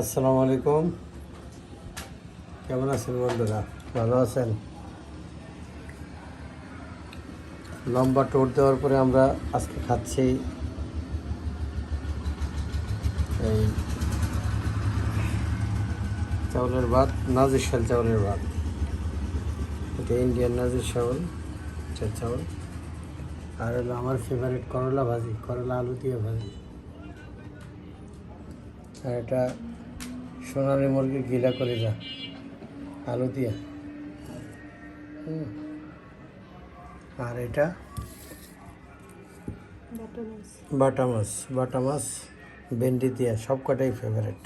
আসসালামু আলাইকুম। কেমন আছেন বন্ধুরা? ভালো আছেন? লম্বা টোর দেওয়ার পরে আমরা আজকে খাচ্ছি এই চাউলের ভাত, নাজির শাল চাউলের ভাত। এটা ইন্ডিয়ান নাজির চাউল চাউল। আর হলো আমার ফেভারিট করলা ভাজি, করলা আলু দিয়ে ভাজি। আর এটা সোনালি মুরগির গিলা করে যা। আলু দিয়ে। আর এটা? বাটা মাছ। বাটা মাছ। ভেন্ডি দিয়ে। সব কটাই ফেভারেট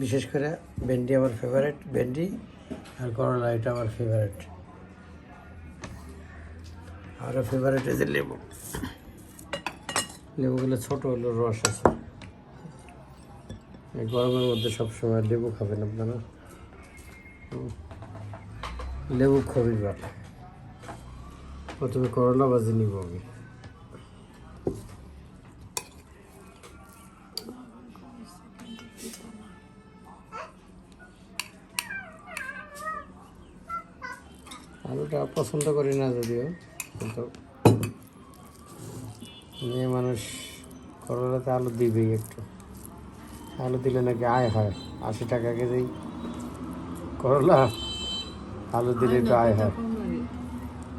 বিশেষ করে ভেন্ডি আমার ফেভারেট ভেন্ডি আর করলা এটা আমার ফেভারেট আরও ফেভারেট এই যে লেবু। লেবুগুলো ছোটো হলো রস আছে। গরমের মধ্যে সবসময় লেবু খাবেন আপনারা? লেবু খুবই ভালো। প্রথমে করলা ভাজি নিব আমি। আলুটা পছন্দ করি না যদিও, কিন্তু মেয়ে মানুষ করলাতে আলু দিবেই একটু। আলু দিলে নাকি আয় হয়। আশি টাকা কেজি করলা আলু দিলে একটু আয় হয়।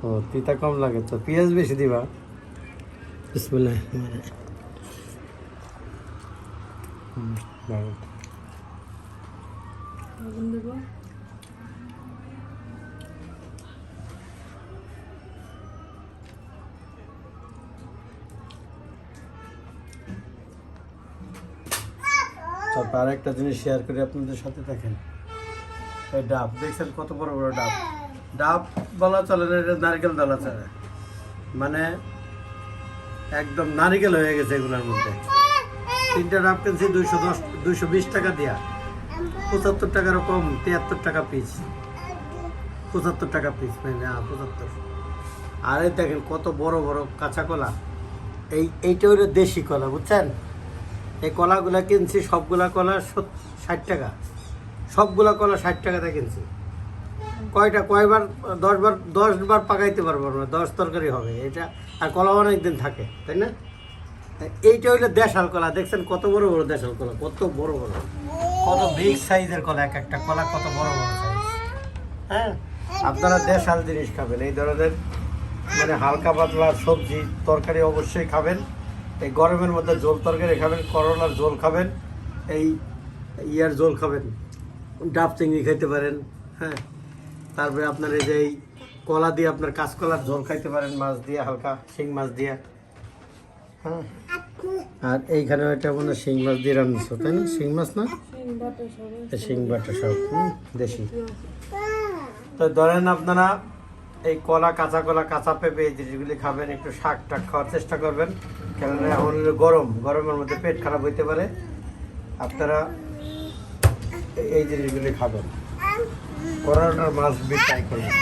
ও তিতা কম লাগে তো পেঁয়াজ বেশি দিবা? বিসমিল্লাহ হুম, ভালো। তারপর আরেকটা জিনিস শেয়ার করি আপনাদের সাথে, দেখেন। এই ডাব, দেখছেন কত বড় বড় ডাব? ডাব বলা চলে না, এটা নারকেল দলা চলে মানে একদম নারিকেল হয়ে গেছে এগুলোর মধ্যে। তিনটা ডাব কিনছি, দুইশো দশ, দুইশো বিশ টাকা দিয়া। পঁচাত্তর টাকারও কম, তিয়াত্তর টাকা পিস পঁচাত্তর টাকা পিস মানে হ্যাঁ পঁচাত্তর। আর দেখেন কত বড় বড় কাঁচা কলা। এই, এইটা হলো দেশি কলা, বুঝছেন? এই কলাগুলা কিনছি, সবগুলা কলা ষাট টাকা। সবগুলা কলা ষাট টাকাতে কিনছি। কয়টা, কয়বার দশ বার দশ বার পাকাইতে পারব না দশ তরকারি হবে। এটা আর কলা অনেক দিন থাকে, তাই না? এইটা হইল দেশাল কলা। দেখছেন কত বড় বড় দেশাল কলা, কত বড় বড়। কত বিগ সাইজের কলা এক একটা কলা, কত বড় বড় সাইজ হ্যাঁ? আপনারা দেশাল জিনিস খাবেন। এই ধরনের মানে হালকা পাতলা সবজি, তরকারি অবশ্যই খাবেন। এই গরমের মধ্যে ঝোল তরকারি খাবেন করলার ঝোল খাবেন এই ইয়ার ঝোল খাবেন ডাব চিংড়ি খাইতে পারেন হ্যাঁ। তারপরে আপনার এই যে এই কলা দিয়ে আপনার কাঁচকলার ঝোল খাইতে পারেন মাছ দিয়ে হালকা শিং মাছ দিয়ে হ্যাঁ। আর এইখানে একটা মনে শিং মাছ দিয়ে রান্না তাই না? শিং মাছ না? শিং বাটা সব হুম, দেশি। তো ধরেন আপনারা এই কলা, কাঁচা কলা, কাঁচা পেঁপে এই জিনিসগুলি খাবেন, একটু শাক টাক খাওয়ার চেষ্টা করবেন। কেননা এখন গরম, গরমের মধ্যে পেট খারাপ হইতে পারে। আপনারা এই জিনিসগুলি খাবেন। করোনাটার মাছ বি ট্রাই করবেন।